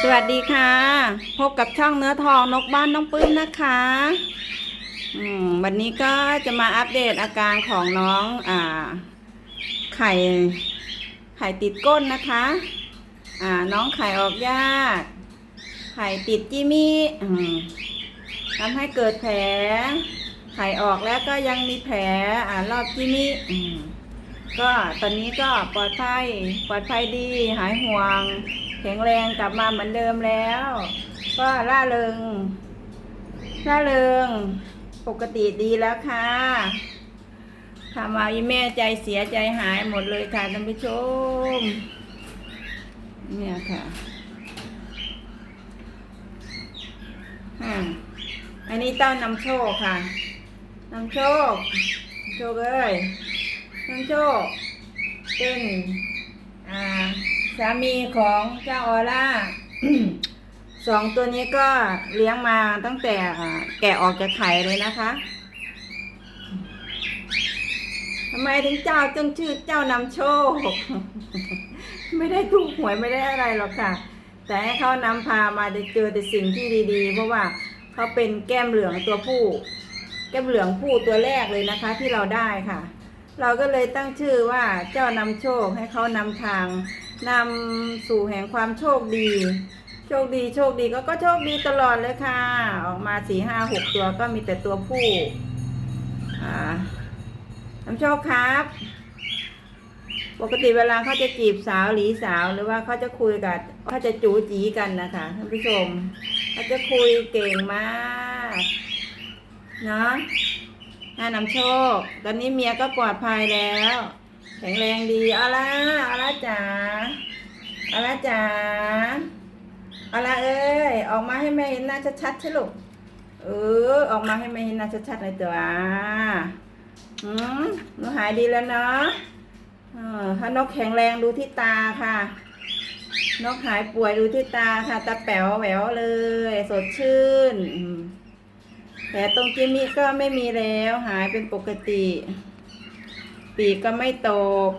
สวัสดีค่ะ พบกับช่องเนื้อทองนกบ้านน้องปื้มนะคะวันนี้ก็จะมาอัปเดตอาการของน้องอ่า ไข่ ไข่ติดก้นนะคะ อ่า น้องไข่ออกยาก ไข่ติดจิมี่ทำให้เกิดแผล ไข่ออกแล้วก็ยังมีแผลอ่ารอบจิมี่ก็ตอนนี้ก็ปลอดภัย ปลอดภัยดี หายห่วง แข็งแรงกลับมาเหมือนเดิมแล้ว ก็ร่าเริงร่าเริงปกติดีแล้วค่ะทำเอาแม่ใจเสียใจหายหมดเลยค่ะท่านผู้ชม เนี่ยค่ะอ่าอันนี้เต้านำโชคค่ะนำโชค โชคเอ้ยนำโชค เป็น อ่า สามีของเจ้าออร่าสองตัวนี้ก็เลี้ยงมาตั้งแต่แกะออกจากไข่เลยนะคะทำไมถึงเจ้าจึงชื่อเจ้านำโชค ไม่ได้ถูกหวยไม่ได้อะไรหรอกค่ะ แต่ให้เขานำพามาได้เจอแต่สิ่งที่ดีๆ เพราะว่าเขาเป็นแก้มเหลืองตัวผู้ แก้มเหลืองผู้ตัวแรกเลยนะคะ ที่เราได้ค่ะ เราก็เลยตั้งชื่อว่าเจ้านำโชคให้เขานำทาง นำสู่แห่งความโชคดี โชคดีโชคดีก็ก็โชคดีตลอดเลยค่ะ ออกมาสี่ห้าหกตัวก็มีแต่ตัวผู้อ่านำโชคครับ ปกติเวลาเขาจะจีบสาวหลีสาวหรือว่าเขาจะคุยกับเขาจะจูจีกันนะคะท่านผู้ชมเขาจะคุยเก่งมากเนาะน่านำโชค ตอนนี้เมียก็ปลอดภัยแล้ว แข็งแรงดีเอาละเอาละจ๋าเอาละจ๋าเอาละเอ้ย ออกมาให้แม่เห็นหน้าชัดๆใช่ลูกเออ ออกมาให้แม่เห็นหน้าชัดๆเลยตัวอืมหนูหายดีแล้วเนาะเออถ้านกแข็งแรงดูที่ตาค่ะ นกหายป่วยดูที่ตาค่ะ ตาแป๋วแหววเลย สดชื่นแผลตรงจิมมี่ก็ไม่มีแล้ว หายเป็นปกติ ปีกก็ไม่ตก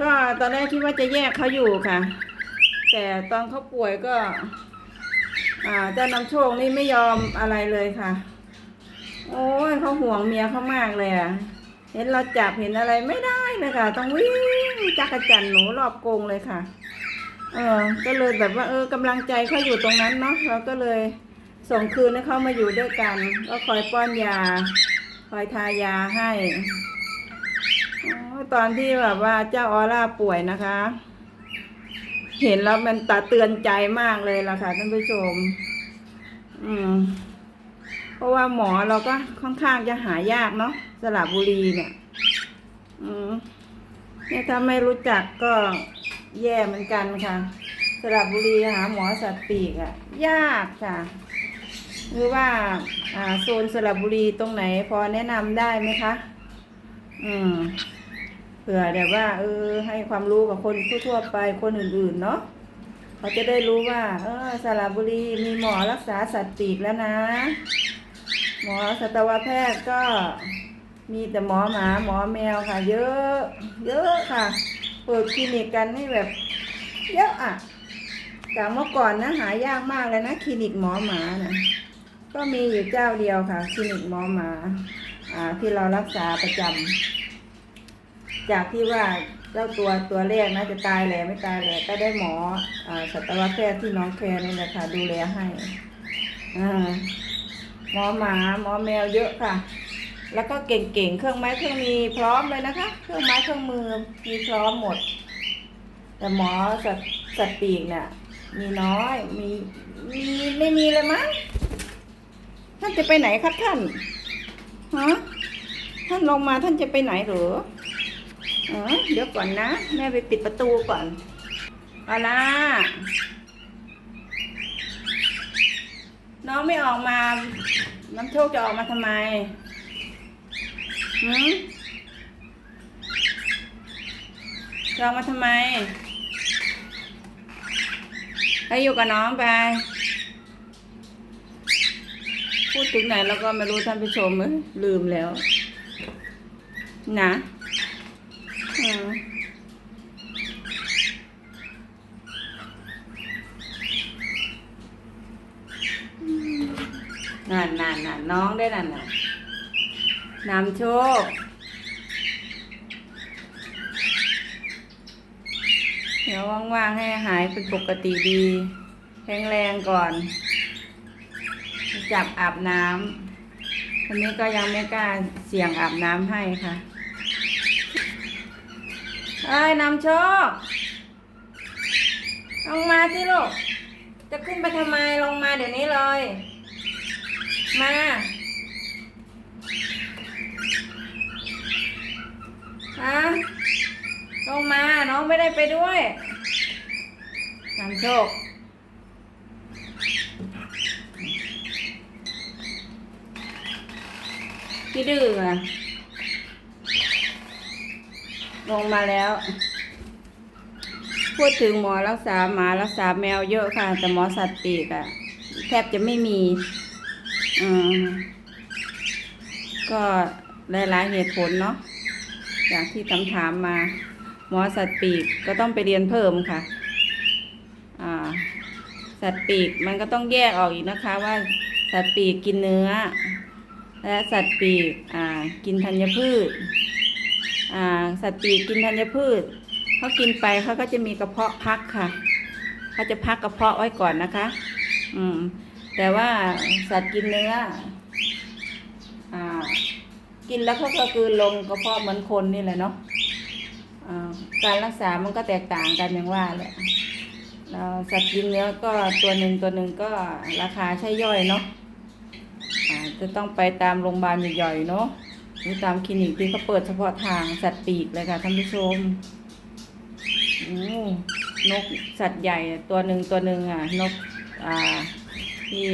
ก็ตอนแรกคิดว่าจะแยกเขาอยู่ค่ะ แต่ตอนเขาป่วยก็อ่าเจ้านำโชคนี่ไม่ยอมอะไรเลยค่ะ โอ้ยเขาห่วงเมียเขามากเลยอะเห็นเราจับเห็นอะไรไม่ได้เลยค่ะ ต้องวิ่งจักรจันหนูรอบกรงเลยค่ะ เออ ก็เลยแบบว่า เออกำลังใจเขาอยู่ตรงนั้นเนาะเราก็เลยส่งคืนให้เขามาอยู่ด้วยกัน ก็คอยป้อนยา คอยทายาให้ตอนที่แบบว่าเจ้าออร่าป่วยนะคะ เห็นแล้วมันตาเตือนใจมากเลยล่ะค่ะท่านผู้ชม อืม เพราะว่าหมอเราก็ค่อนข้างจะหายากเนาะสระบุรีเนี่ย อืมเนี่ยถ้าไม่รู้จักก็แย่เหมือนกันค่ะสระบุรีหาหมอสัตว์ปีกอะยากค่ะ หรือว่าอ่าโซนสระบุรีตรงไหนพอแนะนำได้ไหมคะ อืมเผื่อแบบว่า เออ ให้ความรู้กับคนทั่วไปคนอื่นๆเนาะเขาจะได้รู้ว่า เออสระบุรีมีหมอรักษาสัตว์ปีกแล้วนะ หมอสัตวแพทย์ก็มีแต่หมอหมาหมอแมวค่ะ เยอะ เยอะค่ะ เปิดคลินิกกันนี่แบบ เยอะอะจากเมื่อก่อนนะหายากมากเลยนะคลินิกหมอหมานะ ก็มีอยู่เจ้าเดียวค่ะคลินิกหมอหมาอ่าที่เรารักษาประจำจากที่ว่าเจ้าตัวตัวแรกนะจะตายแหละไม่ตายแหละก็ได้หมออ่าสัตวแพทย์ที่น้องแคร์นี่แหละค่ะดูแลให้อ่าหมอหมาหมอแมวเยอะค่ะ แล้วก็เก่งๆ เครื่องไม้เครื่องมีพร้อมเลยนะคะ เครื่องไม้เครื่องมือมีพร้อมหมด แต่หมอสัตว์สัตว์ปีกเนี่ยมีน้อยมีมีไม่มีเลยมั้งานจะไปไหนครับท่านฮะท่านลงมาท่านจะไปไหนหรอเออเดี๋ยวก่อนนะ แม่ไปปิดประตูก่อนอาล่ะน้องไม่ออกมา น้ำโชคจะออกมาทำไมหืมจะออกมาทำไมไปอยู่กับน้องไป พูดถึงไหนแล้วก็ไม่รู้ท่านผู้ชมลืมแล้ว นะนั่นนั่นนั่นน้องได้นั่นน่ะนำโชคเดี๋ยวว่างๆให้หายเป็นปกติดี แข็งแรงก่อน จับอาบน้ำวันนี้ก็ยังไม่กล้าเสี่ยงอาบน้ำให้ค่ะเอ้ยนำโชคลงมาสิลูก จะขึ้นไปทำไมลงมาเดี๋ยวนี้เลย มาฮะลงมาน้องไม่ได้ไปด้วยน้ำโชค พี่ดื้ออะลงมาแล้ว พูดถึงหมอรักษาหมารักษาแมวเยอะค่ะ แต่หมอสัตว์ปีกอะแทบจะไม่มี อืม ก็หลายๆเหตุผลเนาะจากที่คำถามมา หมอสัตว์ปีกก็ต้องไปเรียนเพิ่มค่ะ อ่า สัตว์ปีกมันก็ต้องแยกออกอีกนะคะว่า สัตว์ปีกกินเนื้อ และสัตว์ปีกกินธัญพืช สัตว์ปีกกินธัญพืชเขากินไปเขาก็จะมีกระเพาะพักค่ะเขาจะพักกระเพาะไว้ก่อนนะคะ อืม แต่ว่าสัตว์กินเนื้ออกินแล้วเขาก็คือลงกระเพาะเหมือนคนนี่แหละเนาะการรักษามันก็แตกต่างกันอย่างว่าแหละสัตว์กินเนื้อก็ตัวหนึ่งตัวหนึ่งก็ราคาใช่ย่อยเนาะ จะต้องไปตามโรงพยาบาลใหญ่ๆเนาะหรือตามคลินิกที่เขาเปิดเฉพาะทางสัตว์ปีกเลยค่ะท่านผู้ชมโอ้นกสัตว์ใหญ่ตัวหนึ่งตัวหนึ่งอะ นกอ่าที่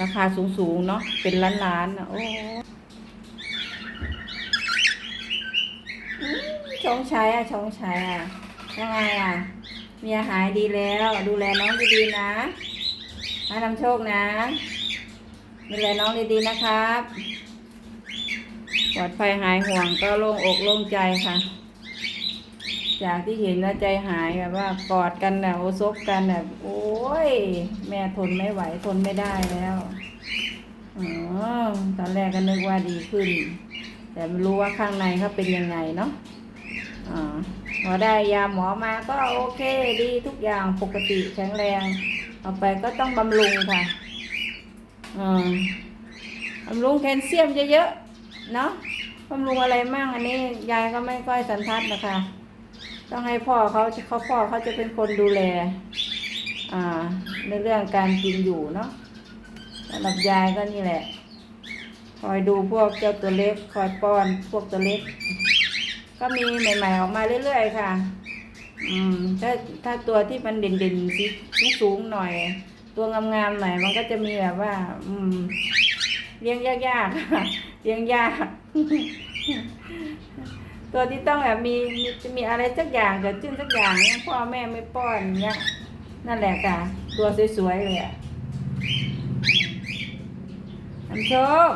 ราคาสูงๆเนาะเป็นล้านล้านๆอะโอ้อืมชงชัยอะชงใชัยอะยังไงอะเมียหายดีแล้ว ดูแลน้องดีๆนะให้นำโชคนะ ดูแลน้องดีๆนะครับปลอดภัยหายห่วงก็โล่งอกโล่งใจค่ะ จากที่เห็นแล้วใจหายแบบว่ากอดกันน่ะโอซบกันน่ะโอ้ย แม่ทนไม่ไหวทนไม่ได้แล้วอ๋อตอนแรกก็นึกว่าดีขึ้น แต่ไม่รู้ว่าข้างในเขาเป็นยังไงเนาะอ่าพอได้ยาหมอมาก็โอเคดีทุกอย่างปกติแข็งแรงต่อไปก็ต้องบำรุงค่ะ บำรุงแคลเซียมเยอะๆ เนาะบำรุงอะไรมั่งอันนี้ยายก็ไม่ค่อยสันทัดนะคะ ต้องให้พ่อเขาเขาพ่อเขาจะเป็นคนดูแล อ่า ในเรื่องการกินอยู่เนาะสำหรับยายก็นี่แหละ คอยดูพวกเจ้าตัวเล็ก คอยป้อนพวกตัวเล็ก ก็มีใหม่ๆออกมาเรื่อยๆค่ะ อืม ถ้าถ้าตัวที่มันเด่นๆสีสูงๆหน่อย ตัวงามๆหน่อยมันก็จะมีแบบว่า อืม เลี้ยงยากๆค่ะเลี้ยงยาก ตัวที่ต้องแบบมีมีจะมีอะไรสักอย่างเกิดขึ้นสักอย่างเนี่ยพ่อแม่ไม่ป้อนเนี่ยนั่นแหละค่ะ ตัวสวยๆเลยอะอันโชค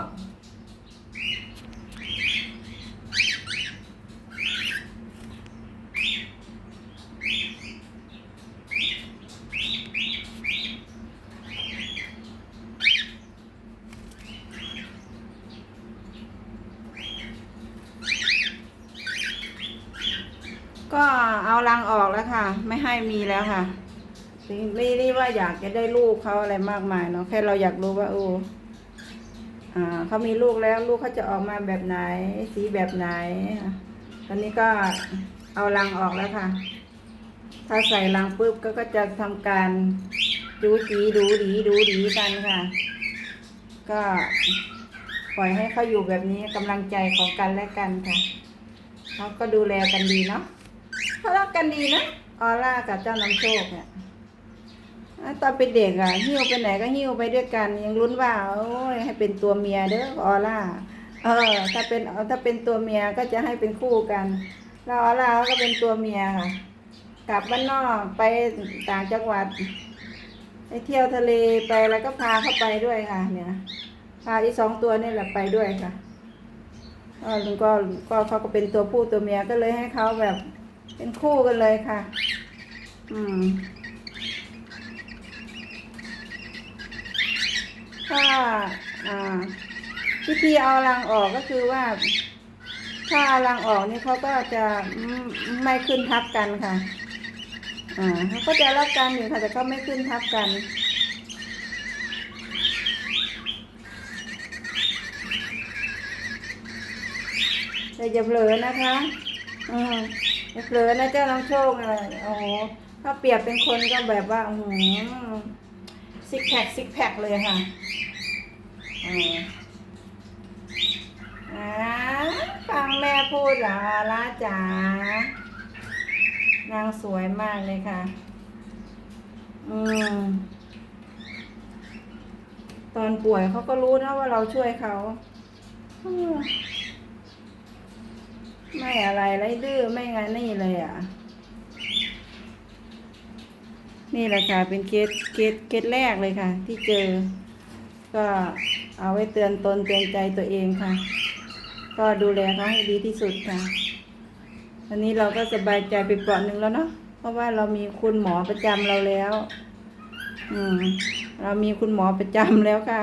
ก็เอารังออกแล้วค่ะ ไม่ให้มีแล้วค่ะไม่ได้ว่าอยากจะได้ลูกเขาอะไรมากมายเนาะแค่เราอยากรู้ว่าโอ้อ่าเขามีลูกแล้วลูกเขาจะออกมาแบบไหน สีแบบไหน ตอนนี้ก็เอารังออกแล้วค่ะ ถ้าใส่รังปุ๊บก็ก็จะทำการดูจีดูดีดูดีกันค่ะ ก็ปล่อยให้เขาอยู่แบบนี้กำลังใจของกันและกันค่ะเขาก็ดูแลกันดีเนาะ รักกันดีนะออร่ากับเจ้าน้ำโชคเนี่ยตอนเป็นเด็กอะหิ้วไปไหนก็หิ้วไปด้วยกัน ยังลุ้นว่าโอ้ยให้เป็นตัวเมียเด้อออร่าเออ ถ้าเป็นถ้าเป็นตัวเมียก็จะให้เป็นคู่กันแล้วออร่าก็เป็นตัวเมียค่ะ กลับบ้านนอกไปต่างจังหวัดไปเที่ยวทะเลไปแล้วก็พาเข้าไปด้วยค่ะ เนี่ยพาที่สองตัวนี่แหละไปด้วยค่ะลุงก็ก็เขาก็เป็นตัวผู้ตัวเมียก็เลยให้เขาแบบ เป็นคู่กันเลยค่ะ อืมขถ้า อ่าวิธีเอารังออกก็คือว่า ถ้าเอารังออกนี่เขาก็จะไม่ไม่ขึ้นทับกันค่ะ อ่าเขาก็จะรักกันอยู่ค่ะ แต่ก็ไม่ขึ้นทับกันแต่อย่าเผลอนะคะ อืมอย่า เผลอนะเจ้าน้องโชคอะไรโอ้โหถ้าเปรียบเป็นคนก็แบบว่าอืมซิกแพคซิกแพคเลยค่ะอ่าฟังแม่พูดเหรอล่ะจ๋านางสวยมากเลยค่ะ อืม ตอนป่วยเขาก็รู้นะว่าเราช่วยเขาอื ไม่อะไรไรดื้อไม่งั้นนี่เลยอะ นี่แหละค่ะ เป็นเคสเคสเคสแรกเลยค่ะ ที่เจอ ก็เอาไว้เตือนตนเตือนใจตัวเองค่ะ ก็ดูแลเขาให้ดีที่สุดค่ะวันนี้เราก็สบายใจไปเปราะหนึ่งแล้วเนาะเพราะว่าเรามีคุณหมอประจำเราแล้ว อืม เรามีคุณหมอประจำแล้วค่ะ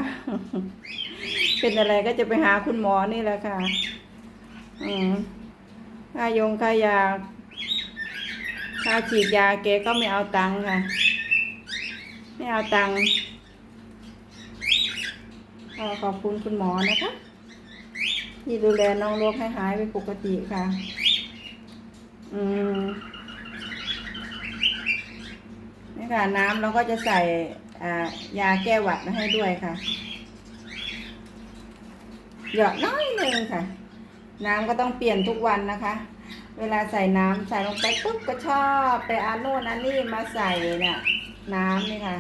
เป็นอะไรก็จะไปหาคุณหมอนี่แหละค่ะ อืม ค่ายงค่ายาค่าฉีดยาแกก็ไม่เอาตังค์ค่ะ ไม่เอาตังค์ขอบคุณคุณหมอนะคะที่ดูแลน้องโรคให้หายเป็นปกติค่ะ อืมนี่ค่ะ น้ำเราก็จะใส่อ่ายาแก้หวัดมาให้ด้วยค่ะ หยอดน้อยหนึ่งค่ะ น้ำก็ต้องเปลี่ยนทุกวันนะคะ เวลาใส่น้ำใส่ลงไปปุ๊บก็ชอบไปอาโน่นอันนี้มาใส่เนี่ยน้ำนี่ค่ะ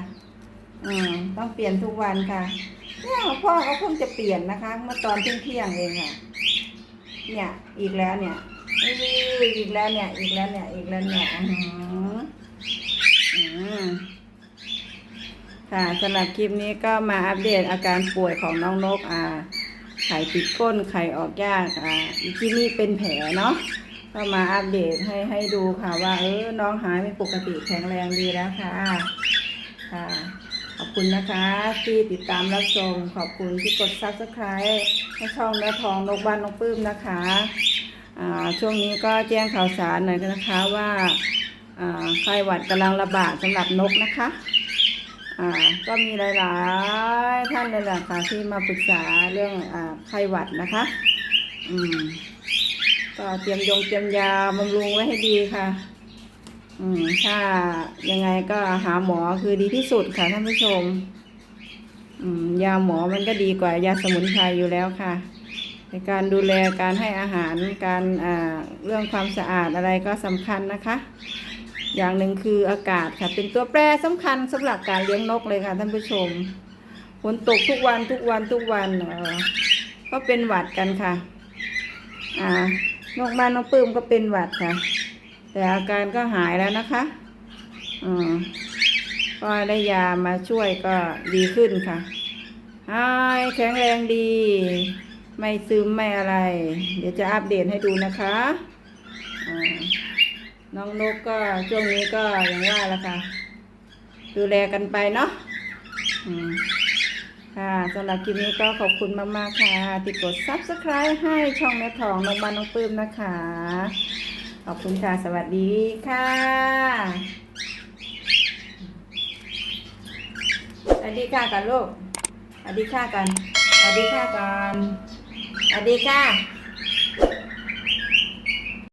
อืมต้องเปลี่ยนทุกวันค่ะเนี่ยพ่อเขาเพิ่งจะเปลี่ยนนะคะ เมื่อตอนเที่ยงเที่ยงเองค่ะ เนี่ย อีกแล้วเนี่ยอีกแล้วเนี่ย อีกแล้วเนี่ย อีกแล้วเนี่ยอือหืออืมค่ะสำหรับคลิปนี้ก็มาอัปเดตอาการป่วยของน้องนกอ่า ไข่ติดก้นไข่ออกยากอ่าที่นี่เป็นแผลเนาะก็มาอัปเดตให้ให้ดูค่ะว่า เออน้องหายเป็นปกติแข็งแรงดีแล้วค่ะค่ะ ขอบคุณนะคะที่ติดตามรับชมขอบคุณที่กด subscribe ให้ช่องเนื้อทองนกบ้านนกปื้มนะคะอ่าช่วงนี้ก็แจ้งข่าวสารหน่อยนะคะว่าอ่าไข้หวัดกำลังระบาดสำหรับนกนะคะ อ่าก็มีหลายๆท่านเลยแหละค่ะที่มาปรึกษาเรื่องอ่าไข้หวัดนะคะ อืมก็เตรียมยงเตรียมยาบำรุงไว้ให้ดีค่ะ อืมถ้ายังไงก็หาหมอคือดีที่สุดค่ะท่านผู้ชม อืมยาหมอมันก็ดีกว่ายาสมุนไพรอยู่แล้วค่ะ ในการดูแลการให้อาหารการอ่าเรื่องความสะอาดอะไรก็สำคัญนะคะ อย่างหนึ่งคืออากาศค่ะ เป็นตัวแปรสำคัญสำหรับการเลี้ยงนกเลยค่ะท่านผู้ชมฝนตกทุกวันทุกวันทุกวันเออก็เป็นหวัดกันค่ะ อ่านกบ้านนกปื้มก็เป็นหวัดค่ะ แต่อาการก็หายแล้วนะคะอืมก็ได้ยามาช่วยก็ดีขึ้นค่ะหายแข็งแรงดี ไม่ซึมไม่อะไร เดี๋ยวจะอัปเดตให้ดูนะคะอ่า น้องนกก็ช่วงนี้ก็อย่างว่าละค่ะ ดูแลกันไปเนาะค่ะสำหรับคลิปนี้ก็ขอบคุณมากๆค่ะที่กด subscribe ให้ช่องแม่ทองน้องบ้านน้องปื้มนะคะ ขอบคุณค่ะ สวัสดีค่ะสวัสดีค่ะกันลูกสวัสดีค่ะกันสวัสดีค่ะกันสวัสดีค่ะ